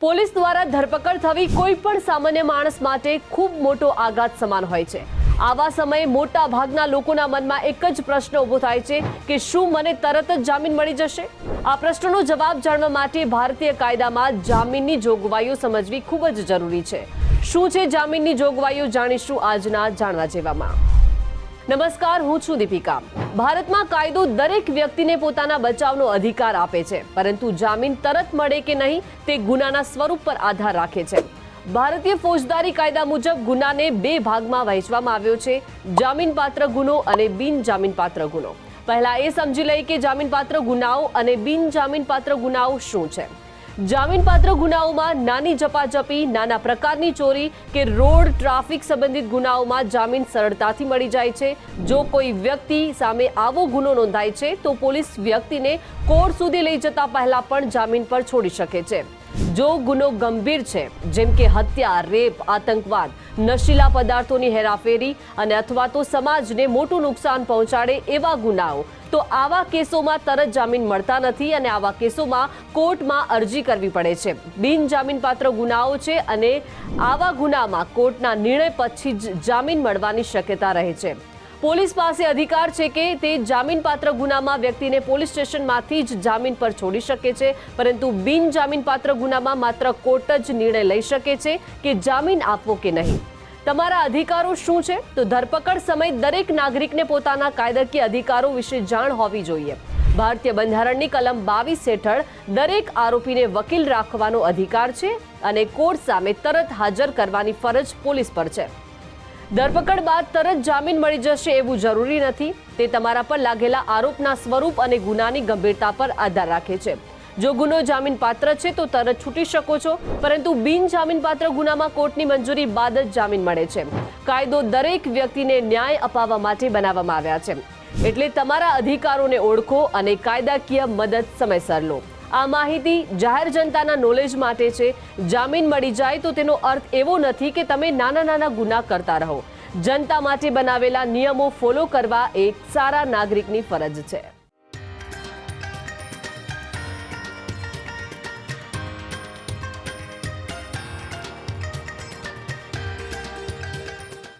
Police દ્વારા ધરપકડ થવી કોઈ પણ સામાન્ય માણસ માટે ખૂબ મોટો આઘાત સમાન હોય છે. આવા સમયે મોટા ભાગના લોકોના મનમાં એક જ પ્રશ્ન ઊભો થાય છે કે શું મને તરત જ જામીન મળી જશે? આ પ્રશ્નનો જવાબ જાણવા માટે ભારતીય કાયદામાં જામીનની જોગવાઈઓ સમજવી ખૂબ જ જરૂરી છે. શું છે જામીનની જોગવાઈઓ જાણીશું આજના જાણવા જેવામાં. નમસ્કાર, હું છું દીપિકા. ભારતમાં કાયદો દરેક વ્યક્તિને પોતાના બચાવનો અધિકાર આપે છે, પરંતુ જામીન તરત મળે કે નહીં તે ગુનાના સ્વરૂપ પર આધાર રાખે છે. ભારતીય ફોજદારી કાયદા મુજબ ગુનાને બે ભાગમાં વહેંચવામાં આવ્યો છે, જામીનપાત્ર ગુનો અને બિન જામીનપાત્ર ગુનો. પહેલા એ સમજી લઈએ કે જામીનપાત્ર ગુનાઓ અને બિન જામીનપાત્ર ગુનાઓ શું છે. જામીનપાત્ર ગુનાઓમાં નાની જપાજપી નાના પ્રકારની ચોરી કે રોડ ટ્રાફિક સંબંધિત ગુનાઓમાં જામીન સરળતાથી મળી જાય છે. જો કોઈ વ્યક્તિ સામે આવો ગુનો નોંધાય છે, તો પોલીસ વ્યક્તિને કોર્ટ સુધી લઈ જતા પહેલા પણ જામીન પર છોડી શકે છે. જો ગુનો ગંભીર છે, જેમ કે હત્યા, રેપ, આતંકવાદ, નશીલા પદાર્થોની હેરાફેરી અને અથવા તો સમાજને મોટું નુકસાન પહોંચાડે એવા ગુનાઓ તો આવા કેસોમાં તરત જામીન મળતા નથી અને આવા કેસોમાં કોર્ટમાં અરજી કરવી પડે છે. બિનજામીનપાત્ર ગુનાઓ છે અને આવા ગુનામાં કોર્ટના નિર્ણય પછી જ જામીન મળવાની શક્યતા રહે છે. પોલીસ પાસે અધિકાર છે કે તે જામીનપાત્ર ગુનામાં વ્યક્તિને પોલીસ સ્ટેશનમાંથી જ જામીન પર છોડી શકે છે, પરંતુ બિનજામીનપાત્ર ગુનામાં માત્ર કોર્ટ જ નિર્ણય લઈ શકે છે કે જામીન આપવો કે નહીં. તમારા અધિકારો શું છે? તો ધરપકડ સમય દરેક નાગરિકને પોતાના કાયદાકીય અધિકારો વિશે જાણ હોવી જોઈએ. ભારતીય બંધારણની કલમ બાવીસ હેઠળ દરેક આરોપીને વકીલ રાખવાનો અધિકાર છે અને કોર્ટ સામે તરત હાજર કરવાની ફરજ પોલીસ પર છે. ધરપકડ બાદ તરત જામીન મળી જશે એવું જરૂરી નથી. તે તમારા પર લાગેલા આરોપના સ્વરૂપ અને ગુનાની ગંભીરતા પર આધાર રાખે છે. જો ગુનો જામીન પાત્ર છે તો તરત છૂટી શકો છો, પરંતુ બિન જામીન પાત્ર ગુનામાં કોર્ટની મંજૂરી બાદ જ જામીન મળે છે. કાયદો દરેક વ્યક્તિને ન્યાય અપાવવા માટે બનાવવામાં આવ્યા છે. એટલે તમારા અધિકારોને ઓળખો અને કાયદાકીય મદદ સમયસર લો. આ માહિતી જાહેર જનતાના નોલેજ માટે છે. જામીન મળી જાય તો તેનો અર્થ એવો નથી કે તમે નાના નાના ગુના કરતા રહો. જનતા માટે બનાવેલા નિયમો ફોલો કરવા એક સારા નાગરિકની ફરજ છે.